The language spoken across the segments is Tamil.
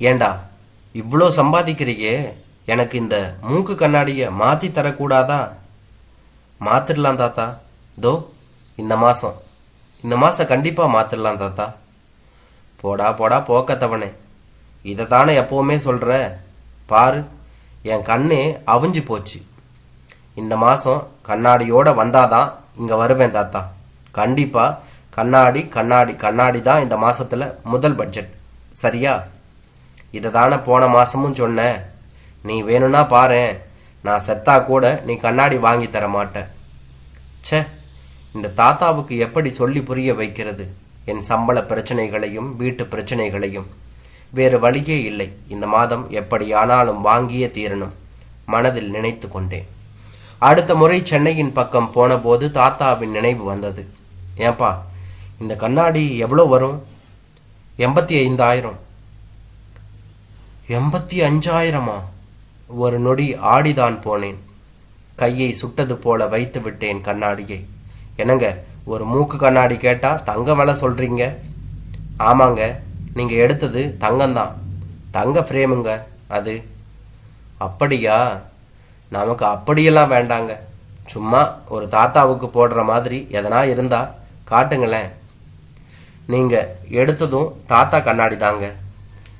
ஏண்டா இவ்வளோ சம்பாதிக்கிறியே? எனக்கு இந்த மூக்கு கண்ணாடியை மாற்றி தரக்கூடாதா? மாற்றிடலாம் தாத்தா. தோ இந்த மாதம் இந்த மாதம் கண்டிப்பாக மாற்றிடலாம் தாத்தா. போடா போடா போக்கத்தவனே. இதை தானே எப்போவுமே சொல்கிற பாரு என் கண்ணே அவிஞ்சு போச்சு. இந்த மாதம் கண்ணாடியோடு வந்தாதான் இங்கே வருவேன் தாத்தா. கண்டிப்பாக கண்ணாடி கண்ணாடி கண்ணாடி தான் இந்த மாதத்தில் முதல் பட்ஜெட் சரியா? இதை தானே போன மாதமும் சொன்னேன் நீ வேணும்னா பாரு. நான் செத்தா கூட நீ கண்ணாடி வாங்கி தர மாட்ட. ச்சே இந்த தாத்தாவுக்கு எப்படி சொல்லி புரிய வைக்கிறது? என் சம்பள பிரச்சனைகளையும் வீட்டு பிரச்சனைகளையும். வேறு வழியே இல்லை. இந்த மாதம் எப்படியானாலும் வாங்கியே தீரணும். மனதில் நினைத்து கொண்டேன். அடுத்த முறை சென்னையின் பக்கம் போனபோது தாத்தாவின் நினைவு வந்தது. ஏன்பா இந்த கண்ணாடி எவ்வளோ வரும்? எண்பத்தி ஐந்தாயிரம். எண்பத்தி அஞ்சாயிரமா? ஒரு நொடி ஆடிதான் போனேன். கையை சுட்டது போல வைத்து விட்டேன் கண்ணாடியை. என்னங்க ஒரு மூக்கு கண்ணாடி கேட்டால் தங்க விலை சொல்கிறீங்க ஆமாங்க நீங்கள் எடுத்தது தங்கம்தான். தங்க ஃப்ரேமுங்க அது. அப்படியா? நமக்கு அப்படியெல்லாம் வேண்டாங்க. சும்மா ஒரு தாத்தாவுக்கு போடுற மாதிரி எதனா இருந்தா காட்டுங்களேன். நீங்கள் எடுத்ததும் தாத்தா கண்ணாடி தாங்க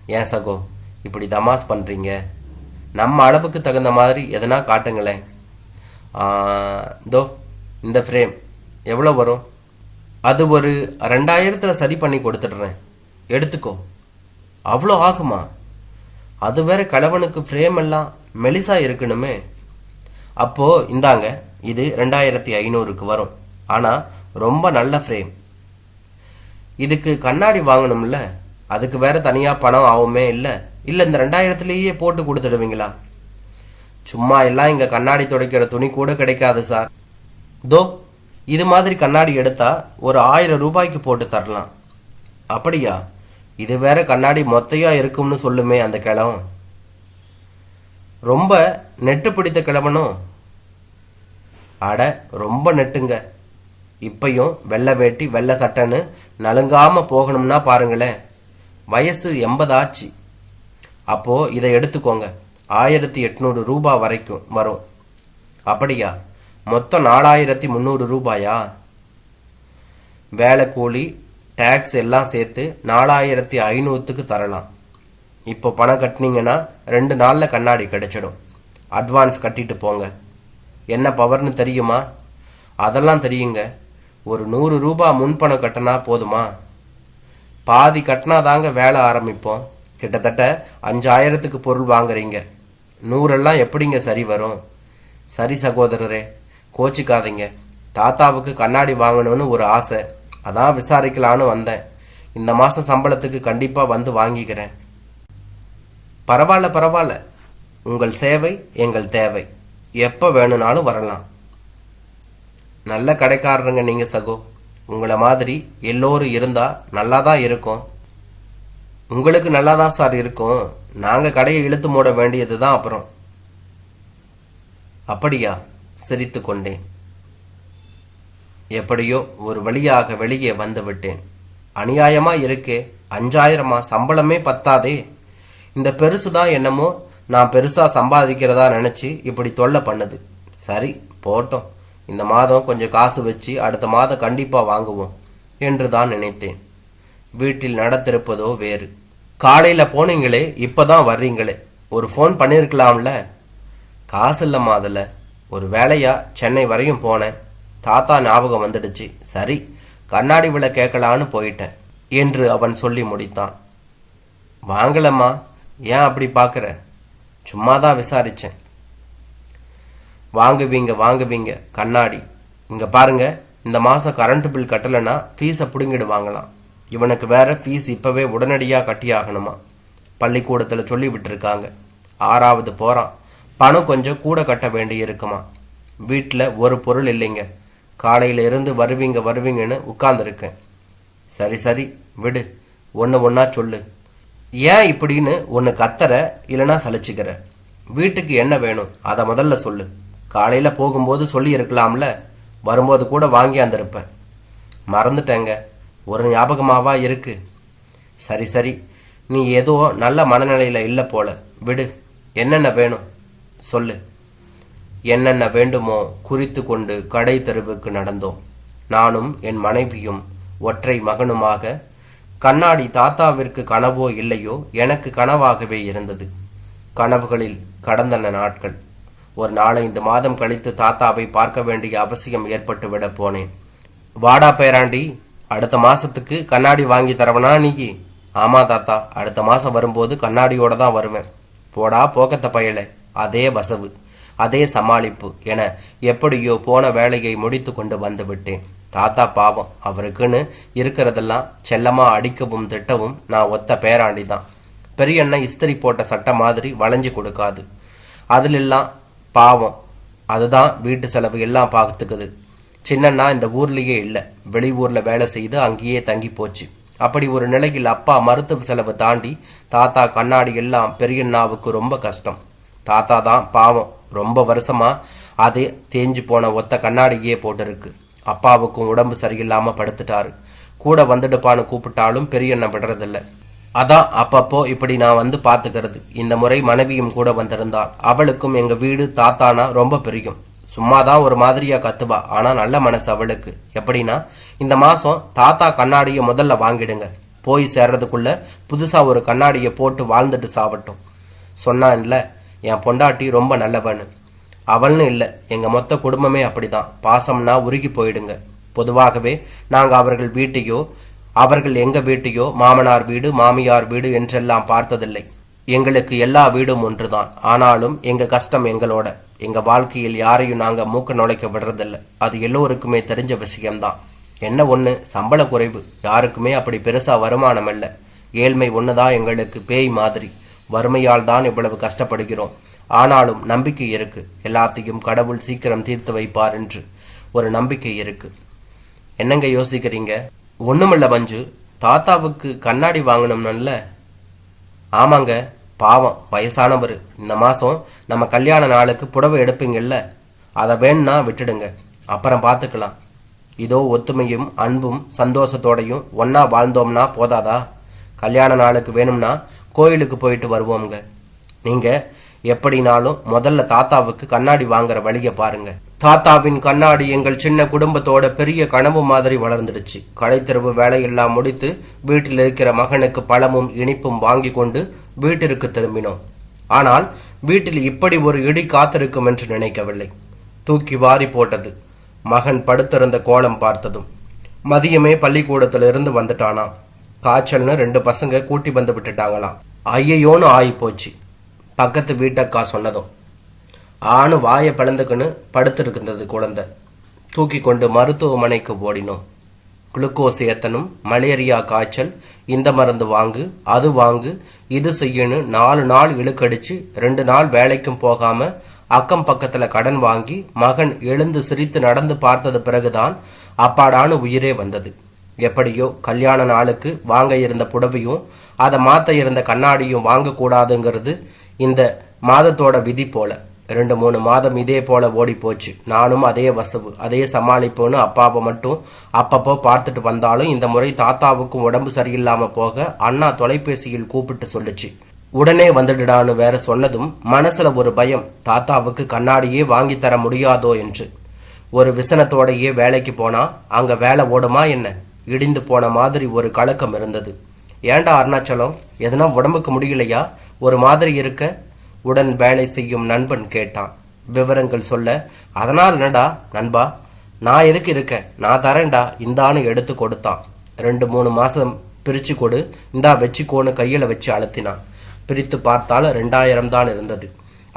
ஏன் சகோ இப்படி தமாஸ் பண்ணுறீங்க நம்ம அளவுக்கு தகுந்த மாதிரி எதனா காட்டுங்களேன். இதோ இந்த ஃப்ரேம் எவ்வளோ வரும்? அது ஒரு ரெண்டாயிரத்தில் சரி பண்ணி கொடுத்துட்றேன். எடுத்துக்கோ. அவ்வளோ ஆகுமா? அது வேற கலவனுக்கு ஃப்ரேம் எல்லாம் மெலிசாக இருக்கணுமே. அப்போது இந்தாங்க இது ரெண்டாயிரத்தி ஐநூறுக்கு வரும். ஆனால் ரொம்ப நல்ல ஃப்ரேம் இதுக்கு கண்ணாடி வாங்கணும்ல? அதுக்கு வேற தனியாக பணம் ஆகுமே இல்லை? இல்லை இந்த ரெண்டாயிரத்துலேயே போட்டு கொடுத்துடுவீங்களா? சும்மா எல்லாம் இங்கே கண்ணாடி துடைக்கிற துணி கூட கிடைக்காது சார். தோ இது மாதிரி கண்ணாடி எடுத்தா ஒரு ஆயிரம் ரூபாய்க்கு போட்டு தரலாம். அப்படியா? இது வேற கண்ணாடி மொத்தையா இருக்கும்னு சொல்லுமே அந்த கிழவன் ரொம்ப நெட்டு பிடித்த கிழவனும் அட ரொம்ப நெட்டுங்க. இப்பையும் வெள்ளை வேட்டி வெள்ளை சட்டைன்னு நலுங்காம போகணும்னா பாருங்களேன். வயசு எண்பது ஆச்சு அப்போது இதை எடுத்துக்கோங்க. ஆயிரத்தி எட்நூறு ரூபாய் வரைக்கும் வரும். அப்படியா? மொத்தம் நாலாயிரத்தி முந்நூறு ரூபாயா? வேலை கூலி டேக்ஸ் எல்லாம் சேர்த்து நாலாயிரத்தி ஐநூற்றுக்கு தரலாம். இப்போ பணம் கட்டினீங்கன்னா ரெண்டு நாளில் கண்ணாடி கிடைச்சிடும். அட்வான்ஸ் கட்டிட்டு போங்க. என்ன பவர்னு தெரியுமா? அதெல்லாம் தெரியுங்க. ஒரு நூறு ரூபாய் முன்பணம் கட்டினா போதுமா? பாதி கட்டினா தாங்க வேலை ஆரம்பிப்போம். கிட்டத்தட்ட அஞ்சாயிரத்துக்கு பொருள் வாங்குறீங்க. நூறெல்லாம் எப்படிங்க சரி வரும்? சரி சகோதரரே கோச்சிக்காதீங்க. தாத்தாவுக்கு கண்ணாடி வாங்கணும்னு ஒரு ஆசை. அதான் விசாரிக்கலான்னு வந்தேன். இந்த மாதம் சம்பளத்துக்கு கண்டிப்பாக வந்து வாங்கிக்கிறேன். பரவாயில்ல பரவாயில்ல. உங்கள் சேவை எங்கள் தேவை. எப்போ வேணும்னாலும் வரலாம். நல்ல கடைக்காரருங்க நீங்கள் சகோ. உங்களை மாதிரி எல்லோரும் இருந்தால் நல்லா தான் இருக்கும். உங்களுக்கு நல்லா தான் சார் இருக்கும்? நாங்கள் கடையை இழுத்து மூட வேண்டியது தான் அப்புறம். அப்படியா? சிரித்து கொண்டேன். எப்படியோ ஒரு வழியாக வெளியே வந்து விட்டேன். அநியாயமா இருக்கே. அஞ்சாயிரமா? சம்பளமே பத்தாதே. இந்த பெருசு தான் என்னமோ நான் பெருசா சம்பாதிக்கிறதா நினைச்சு இப்படி தொல்லை பண்ணுது. சரி போட்டோம். இந்த மாதம் கொஞ்சம் காசு வச்சு அடுத்த மாதம் கண்டிப்பா வாங்குவோம். என்று தான் நினைத்தேன். வீட்டில் நடத்திருப்பதோ வேறு. காலையில் போனீங்களே இப்பதான் வர்றீங்களே. ஒரு ஃபோன் பண்ணியிருக்கலாம்ல காசு இல்லைம்மா அதில். ஒரு வேலையாக சென்னை வரையும் போனேன். தாத்தா ஞாபகம் வந்துடுச்சு. சரி கண்ணாடி விலை கேட்கலான்னு போயிட்டேன் என்று அவன் சொல்லி முடித்தான். வாங்கலம்மா ஏன் அப்படி பார்க்குற? சும்மா தான் விசாரித்தேன் வாங்குவீங்க வாங்குவீங்க கண்ணாடி. இங்கே பாருங்க இந்த மாதம் கரண்ட் பில் கட்டலைன்னா ஃபீஸை பிடுங்கிடுவாங்களாம். இவனுக்கு வேற ஃபீஸ் இப்போவே உடனடியாக கட்டி ஆகணுமா பள்ளிக்கூடத்தில் சொல்லி விட்டுருக்காங்க. ஆறாவது போகிறான் பணம் கொஞ்சம் கூட கட்ட வேண்டி இருக்குமா? வீட்டில் ஒரு பொருள் இல்லைங்க. காலையில இருந்து வருவீங்க வருவீங்கன்னு உட்கார்ந்துருக்கேன். சரி சரி விடு. ஒன்று ஒன்றா சொல்லு. ஏன் இப்படின்னு ஒன்று கத்தற இல்லைன்னா சலிச்சுக்கிற? வீட்டுக்கு என்ன வேணும்? அதை முதல்ல சொல்லு. காலையில் போகும்போது சொல்லி இருக்கலாம்ல வரும்போது கூட வாங்கி வந்திருப்பேன். மறந்துட்டேங்க. ஒரு ஞாபகமாவா இருக்கு? சரி சரி. நீ ஏதோ நல்ல மனநிலையில் இல்லை போல. விடு. என்னென்ன வேணும்? சொல்லு. என்னென்ன வேண்டுமோ குறித்து கொண்டு கடை தெருவுக்கு நடந்தோம். நானும் என் மனைவியும் ஒற்றை மகனுமாக. கண்ணாடி தாத்தாவிற்கு கனவோ இல்லையோ எனக்கு கனவாகவே இருந்தது. கனவுகளில் கடந்தன நாட்கள். ஒரு நாலைந்து மாதம் கழித்து தாத்தாவை பார்க்க வேண்டிய அவசியம் ஏற்பட்டு விட போனேன். வாடா பேராண்டி. அடுத்த மாசத்துக்கு கண்ணாடி வாங்கி தரவனா நீக்கி ஆமா தாத்தா அடுத்த மாசம் வரும்போது கண்ணாடியோட தான் வருவேன். போடா போக்கத்த பயல. அதே வசவு அதே சமாளிப்பு என எப்படியோ போன வேலையை முடித்து கொண்டு வந்து விட்டேன். தாத்தா பாவம் அவருக்குன்னு இருக்கிறதெல்லாம் செல்லமா அடிக்கவும் திட்டவும் நான் ஒத்த பேராண்டி தான். பெரியண்ணன் இஸ்திரி போட்ட சட்டை மாதிரி வளைஞ்சு கொடுக்காது. அதிலெல்லாம் பாவம். அதுதான் வீட்டு செலவு எல்லாம் பார்த்துக்குது. சின்னண்ணா இந்த ஊர்லயே இல்லை. வெளியூர்ல வேலை செய்து அங்கேயே தங்கி போச்சு. அப்படி ஒரு நிலையில் அப்பா மருத்துவ செலவு தாண்டி தாத்தா கண்ணாடி எல்லாம் பெரியண்ணாவுக்கு ரொம்ப கஷ்டம். தாத்தா தான் பாவம். ரொம்ப வருஷமா அதே தேஞ்சு போன ஒத்த கண்ணாடியே போட்டிருக்கு. அப்பாவுக்கும் உடம்பு சரியில்லாம படுத்துட்டாரு. கூட வந்துடுப்பான்னு கூப்பிட்டாலும் பெரியண்ணன் விடுறதில்ல. அதான் அப்பப்போ இப்படி நான் வந்து பாத்துக்கிறது இந்த முறை மனைவியும் கூட வந்திருந்தாள் அவளுக்கும் எங்க வீடு தாத்தானா ரொம்ப பிரியும். சும்மா தான் ஒரு மாதிரியா கத்துவா. ஆனா நல்ல மனசு அவளுக்கு. எப்படின்னா இந்த மாசம் தாத்தா கண்ணாடியை முதல்ல வாங்கிடுங்க. போய் சேர்றதுக்குள்ள புதுசா ஒரு கண்ணாடியை போட்டு வாழ்ந்துட்டு சாவட்டும். சொன்னான்ல என் பொண்டாட்டி ரொம்ப நல்லவன்னு அவள்னு இல்லை எங்க மொத்த குடும்பமே அப்படிதான். பாசம்னா உருகி போயிடுங்க. பொதுவாகவே நாங்கள் அவர்கள் வீட்டையோ அவர்கள் எங்க வீட்டையோ மாமனார் வீடு மாமியார் வீடு என்றெல்லாம் பார்த்ததில்லை. எங்களுக்கு எல்லா வீடும் ஒன்றுதான். ஆனாலும் எங்க கஷ்டம் எங்களோட. எங்கள் வாழ்க்கையில் யாரையும் நாங்கள் மூக்க நுழைக்க விடுறதில்ல. அது எல்லோருக்குமே தெரிஞ்ச விஷயம்தான். என்ன ஒன்று சம்பள குறைவு. யாருக்குமே அப்படி பெருசாக வருமானம் இல்லை. ஏழ்மை ஒண்ணுதான் எங்களுக்கு பேய் மாதிரி. வறுமையால் தான் இவ்வளவு கஷ்டப்படுகிறோம். ஆனாலும் நம்பிக்கை இருக்கு. எல்லாத்தையும் கடவுள் சீக்கிரம் தீர்த்து வைப்பார் என்று ஒரு நம்பிக்கை இருக்கு. என்னங்க யோசிக்கிறீங்க? ஒன்றுமில்ல மஞ்சு. தாத்தாவுக்கு கண்ணாடி வாங்கணும்னு ஆமாங்க. பாவம் வயசானவர். இந்த மாதம் நம்ம கல்யாண நாளுக்கு புடவை எடுப்பீங்கல்ல அதை வேணும்னா விட்டுடுங்க. அப்புறம் பார்த்துக்கலாம். இதோ ஒத்துமையும் அன்பும் சந்தோஷத்தோடையும் ஒன்றா வாழ்ந்தோம்னா போதாதா? கல்யாண நாளுக்கு வேணும்னா கோயிலுக்கு போயிட்டு வருவோம்ங்க. நீங்கள் எப்படினாலும் முதல்ல தாத்தாவுக்கு கண்ணாடி வாங்குற வழிய பாருங்க. தாத்தாவின் கண்ணாடி எங்கள் சின்ன குடும்பத்தோட பெரிய கனவு மாதிரி வளர்ந்துடுச்சு. கடைத்தெருவு வேலையெல்லாம் முடித்து வீட்டில் இருக்கிற மகனுக்கு பழமும் இனிப்பும் வாங்கி கொண்டு வீட்டிற்கு திரும்பினோம். ஆனால் வீட்டில் இப்படி ஒரு இடி காத்திருக்கும் என்று நினைக்கவில்லை. தூக்கி வாரி போட்டது. மகன் படுத்திருந்த கோலம் பார்த்ததும். மதியமே பள்ளிக்கூடத்திலிருந்து வந்துட்டானா காய்ச்சல்னு ரெண்டு பசங்க கூட்டி வந்து விட்டுட்டாங்களாம். ஐயையோன்னு ஆகி போச்சு பக்கத்து வீட்டக்கா சொன்னதும். ஆணு வாயை பிளந்துக்குன்னு படுத்திருக்கின்றது குழந்தை. தூக்கி கொண்டு மருத்துவமனைக்கு ஓடினோம். குளுக்கோஸ் ஏத்தனும் மலேரியா காய்ச்சல் இந்த மருந்து வாங்கு அது வாங்கு இது செய்யணும் நாலு நாள் இழுக்கடிச்சு ரெண்டு நாள் வேலைக்கும் போகாம அக்கம் பக்கத்துல கடன் வாங்கி மகன் எழுந்து சிரித்து நடந்து பார்த்தது பிறகுதான் அப்பாடான உயிரே வந்தது. எப்படியோ கல்யாண நாளுக்கு வாங்க இருந்த புடவையும் அதை மாத்த இருந்த கண்ணாடியும் வாங்கக்கூடாதுங்கிறது இந்த மாதத்தோட விதி போல. ரெண்டு மூணு மாதம் இதே போல ஓடி போச்சு நானும் அதே வசவு அதே சமாளிப்புன்னு அப்பாவை மட்டும் அப்பப்போ பார்த்துட்டு வந்தாலும் இந்த முறை தாத்தாவுக்கும் உடம்பு சரியில்லாம போக அண்ணா தொலைபேசியில் கூப்பிட்டு சொல்லுச்சு. உடனே வந்துடுடான்னு வேற சொன்னதும் மனசுல ஒரு பயம் தாத்தாவுக்கு கண்ணாடியே வாங்கி தர முடியாதோ என்று. ஒரு விசனத்தோடையே வேலைக்கு போனா அங்க வேலை ஓடுமா என்ன? இடிந்து போன மாதிரி ஒரு கலக்கம் இருந்தது. ஏண்டா அருணாச்சலம்? எதனா உடம்புக்கு முடியலையா? ஒரு மாதிரி இருக்க? உடன் வேலை செய்யும் நண்பன் கேட்டான். விவரங்கள் சொல்ல அதனால் என்னடா நண்பா? நான் எதுக்கு இருக்கேன்? நான் தரேன்டா. இந்தான்னு எடுத்து கொடுத்தான். ரெண்டு மூணு மாசம் பிரிச்சு கொடு. இந்தா வச்சுக்கோன்னு கையில வச்சு அழுத்தினான். பிரித்து பார்த்தால் ரெண்டாயிரம் தான் இருந்தது.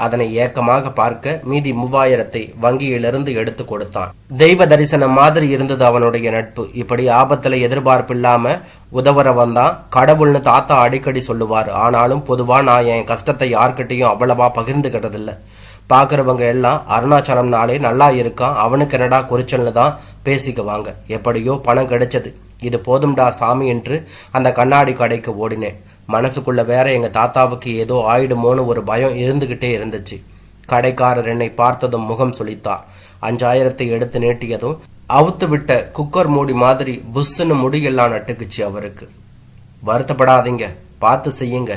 அதனை ஏக்கமாக பார்க்க மீதி மூவாயிரத்தை வங்கியிலிருந்து எடுத்து கொடுத்தான். தெய்வ தரிசனம் மாதிரி இருந்தது அவனுடைய நட்பு. இப்படி ஆபத்துல எதிர்பார்ப்பில்லாம உதவுறவன் தான் கடவுள்னு தாத்தா அடிக்கடி சொல்லுவார். ஆனாலும் பொதுவா நான் என் கஷ்டத்தை யார்கிட்டையும் அவ்வளவா பகிர்ந்துக்கிறதில்ல. பார்க்குறவங்க எல்லாம் அருணாச்சலம்னாலே நல்லா இருக்கான் அவனுக்கு என்னடா குறிச்சல்னு தான் பேசிக்குவாங்க. எப்படியோ பணம் கிடைச்சது. இது போதும்டா சாமி என்று அந்த கண்ணாடி கடைக்கு ஓடினேன். மனசுக்குள்ள வேற எங்க தாத்தாவுக்கு ஏதோ ஆயிடுமோன்னு ஒரு பயம் இருந்துகிட்டே இருந்துச்சு. கடைக்காரர் என்னை பார்த்ததும் முகம் சுளித்தார். அஞ்சாயிரத்தை எடுத்து நீட்டியதும் அவுத்து விட்ட குக்கர் மூடி மாதிரி புஷ்ஷுன்னு முடியெல்லாம் நட்டுக்குச்சு அவருக்கு. வருத்தப்படாதீங்க பார்த்து செய்யுங்க.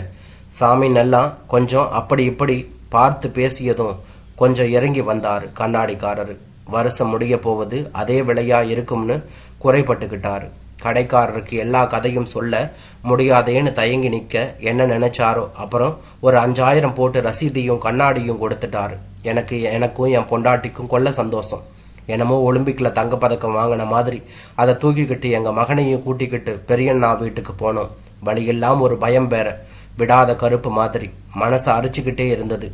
சாமி நல்லா கொஞ்சம் அப்படி இப்படி பார்த்து பேசியதும் கொஞ்சம் இறங்கி வந்தார் கண்ணாடிக்காரரு. வருஷம் முடிய போவது அதே விலையா இருக்கும்னு குறைப்பட்டுக்கிட்டாரு கடைக்காரருக்கு எல்லா கதையும் சொல்ல முடியாதேன்னு தயங்கி நிற்க என்ன நினைச்சாரோ. அப்புறம் ஒரு அஞ்சாயிரம் போட்டு ரசீதையும் கண்ணாடியும் கொடுத்துட்டாரு. எனக்கு எனக்கும் என் பொண்டாட்டிக்கும் கொள்ள சந்தோஷம். என்னமோ ஒலிம்பிக்கில் தங்கப்பதக்கம் வாங்கின மாதிரி அதை தூக்கிக்கிட்டு எங்கள் மகனையும் கூட்டிக்கிட்டு பெரியண்ணா வீட்டுக்கு போனோம். வழியெல்லாம் ஒரு பயம் வேற. விடாத கருப்பு மாதிரி. மனசை அரிச்சுக்கிட்டே இருந்தது.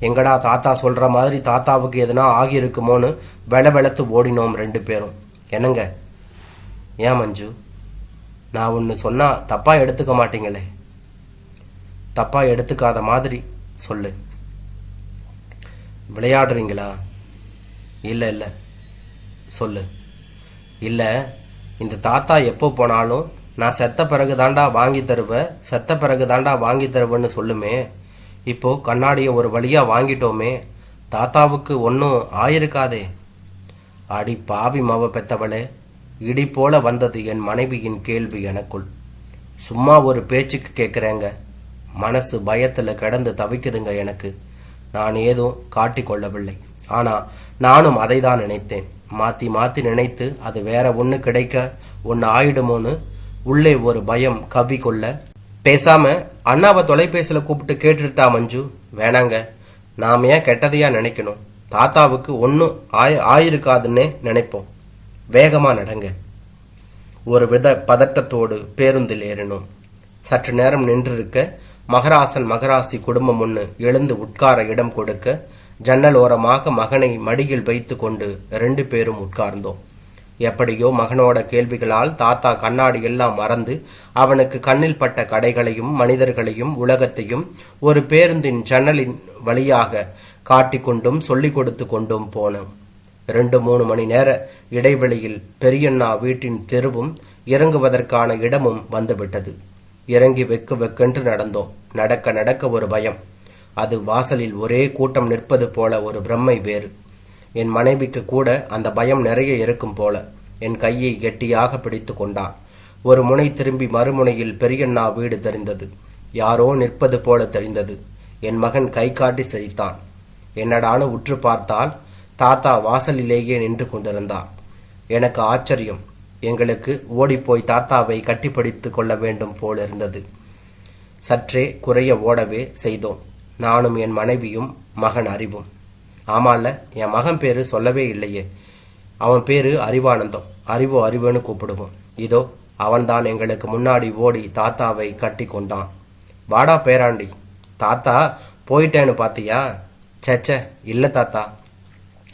எங்கடா தாத்தா சொல்கிற மாதிரி தாத்தாவுக்கு எதுனா ஆகியிருக்குமோன்னு வெள வெளத்து ஓடினோம் ரெண்டு பேரும். என்னங்க ஏன் மஞ்சு? நான் ஒன்று சொன்னால் தப்பாக எடுத்துக்க மாட்டீங்களே. தப்பாக எடுத்துக்காத மாதிரி சொல்லு. விளையாடுறீங்களா? இல்லை இல்லை. சொல்லு. இல்லை இந்த தாத்தா எப்போ போனாலும் நான் செத்த பிறகு தாண்டா வாங்கி தருவேன் செத்த பிறகு தாண்டா வாங்கி தருவேன்னு சொல்லுமே. இப்போ கண்ணாடியை ஒரு வழியாக வாங்கிட்டோமே. தாத்தாவுக்கு ஒன்றும் ஆயிருக்காதே. அடி பாவி மவ பெத்தவளே. இடி போல வந்தது என் மனைவியின் கேள்வி எனக்குள். சும்மா ஒரு பேச்சுக்கு கேட்குறேங்க. மனசு பயத்தில் கிடந்து தவிக்குதுங்க எனக்கு. நான் ஏதும் காட்டிக்கொள்ளவில்லை ஆனால் நானும் அதை தான் நினைத்தேன். மாற்றி மாற்றி நினைத்து அது வேற ஒன்று கிடைக்க ஒன்று ஆயிடுமோன்னு உள்ளே ஒரு பயம் கவி கொள்ள. பேசாமல் அண்ணாவை தொலைபேசியில் கூப்பிட்டு கேட்டுட்டா மஞ்சு? வேணாங்க. நாம் ஏன் கெட்டதையாக நினைக்கணும்? தாத்தாவுக்கு ஒன்றும் ஆய ஆயிருக்காதுன்னே நினைப்போம். வேகமா நடங்க. ஒரு வித பதட்டத்தோடு பேருந்தில் ஏறினோம். சற்று நேரம் நின்றிருக்க மகராசன் மகராசி குடும்பம் ஒன்று எழுந்து உட்கார இடம் கொடுக்க ஜன்னல் ஓரமாக மகனை மடியில் வைத்து கொண்டு ரெண்டு பேரும் உட்கார்ந்தோம். எப்படியோ மகனோட கேள்விகளால் தாத்தா கண்ணாடி எல்லாம் மறந்து அவனுக்கு கண்ணில் பட்ட கடைகளையும் மனிதர்களையும் உலகத்தையும் ஒரு பேருந்தின் ஜன்னலின் வழியாக காட்டிக்கொண்டும் சொல்லிக் கொடுத்து கொண்டும் போனோம். ரெண்டு மூணு மணி நேர இடைவெளியில் பெரியண்ணா வீட்டின் தெருவும் இறங்குவதற்கான இடமும் வந்துவிட்டது. இறங்கி வெக்கு வெக்கென்று நடந்தோம். நடக்க நடக்க ஒரு பயம். அது வாசலில் ஒரே கூட்டம் நிற்பது போல ஒரு பிரம்மை வேறு. என் மனைவிக்கு கூட அந்த பயம் நிறைய இருக்கும் போல. என் கையை கெட்டியாக பிடித்து கொண்டான் ஒரு முனை திரும்பி மறுமுனையில் பெரியண்ணா வீடு தெரிந்தது. யாரோ நிற்பது போல தெரிந்தது. என் மகன் கை காட்டி சிரித்தான். என்னடான்னு உற்று பார்த்தால் தாத்தா வாசலிலேயே நின்று கொண்டிருந்தார். எனக்கு ஆச்சரியம். எங்களுக்கு ஓடிப்போய் தாத்தாவை கட்டிப்பிடித்து கொள்ள வேண்டும் போல் இருந்தது சற்றே குறைய ஓடவே செய்தோம். நானும் என் மனைவியும் மகன் அறிவும். ஆமால என் மகன் பேரு சொல்லவே இல்லையே. அவன் பேரு அறிவானந்தம். அறிவோ அறிவுன்னு கூப்பிடுவோம். இதோ அவன்தான் எங்களுக்கு முன்னாடி ஓடி தாத்தாவை கட்டி கொண்டான். வாடா பேராண்டி. தாத்தா போயிட்டேன்னு பாத்தியா? சச்ச இல்லை தாத்தா.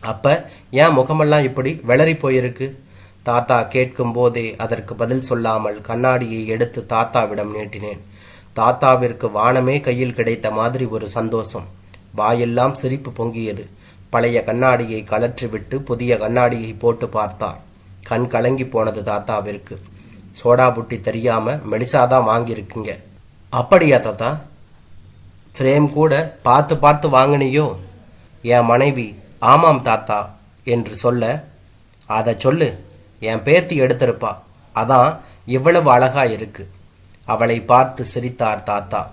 அப்ப ஏன் முகமெல்லாம் இப்படி வெளறி போயிருக்கு? தாத்தா கேட்கும் போதே அதற்கு பதில் சொல்லாமல் கண்ணாடியை எடுத்து தாத்தாவிடம் நீட்டினேன். தாத்தாவிற்கு வானமே கையில் கிடைத்த மாதிரி ஒரு சந்தோஷம். வாயெல்லாம் சிரிப்பு பொங்கியது. பழைய கண்ணாடியை கலற்றிவிட்டு புதிய கண்ணாடியை போட்டு பார்த்தார். கண் கலங்கி போனது தாத்தாவிற்கு. சோடா புட்டி தெரியாம மெலிசாதான் வாங்கியிருக்கீங்க. அப்படியா தாத்தா? ஃப்ரேம் கூட பார்த்து பார்த்து வாங்கினியோ? என் மனைவி ஆமாம் தாத்தா என்று சொல்ல அதை சொல்லு என் பேத்தி எடுத்திருப்பா. அதான் இவ்வளவு அழகா இருக்கு. அவளை பார்த்து சிரித்தார் தாத்தா.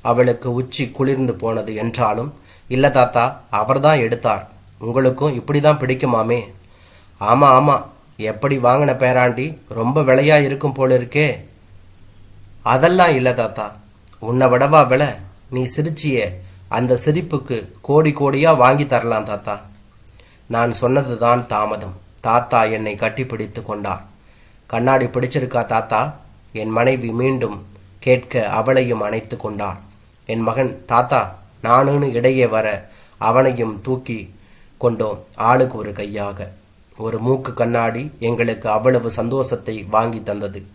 அவளுக்கு உச்சி குளிர்ந்து போனது என்றாலும் இல்லை தாத்தா அவர்தான் எடுத்தார். உங்களுக்கும் இப்படி தான் பிடிக்குமாமே. ஆமாம் ஆமாம் எப்படி வாங்கின பேராண்டி? ரொம்ப விலையா இருக்கும் போல இருக்கே. அதெல்லாம் இல்லை தாத்தா. உன்னை விடவா விலை. நீ சிரிச்சியே. அந்த சிரிப்புக்கு கோடி கோடியா வாங்கி தரலாம் தாத்தா. நான் சொன்னதுதான் தாமதம். தாத்தா என்னை கட்டிப்பிடித்து கொண்டார். கண்ணாடி பிடிச்சிருக்கா தாத்தா? என் மனைவி மீண்டும் கேட்க அவளையும் அணைத்து கொண்டார். என் மகன் தாத்தா நானுன்னு இடையே வர அவனையும் தூக்கி கொண்டோம் ஆளுக்கு ஒரு கையாக. ஒரு மூக்கு கண்ணாடி எங்களுக்கு அவ்வளவு சந்தோஷத்தை வாங்கி தந்தது.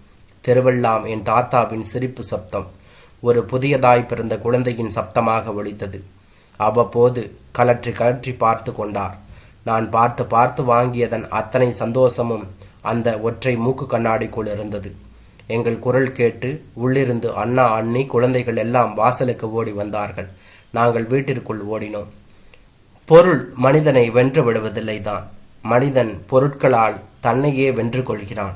தெருவெல்லாம் என் தாத்தாவின் சிரிப்பு சப்தம். ஒரு புதியதாய் பிறந்த குழந்தையின் சப்தமாக ஒழித்தது அவ்வப்போது கலற்றி கலற்றி பார்த்து கொண்டார். நான் பார்த்து பார்த்து வாங்கியதன் அத்தனை சந்தோஷமும் அந்த ஒற்றை மூக்கு கண்ணாடிக்குள் இருந்தது. எங்கள் குரல் கேட்டு உள்ளிருந்து அண்ணா அண்ணி குழந்தைகள் எல்லாம் வாசலுக்கு ஓடி வந்தார்கள். நாங்கள் வீட்டிற்குள் ஓடினோம். பொருள் மனிதனை வென்று விடுவதில்லைதான். மனிதன் பொருட்களால் தன்னையே வென்று கொள்கிறான்.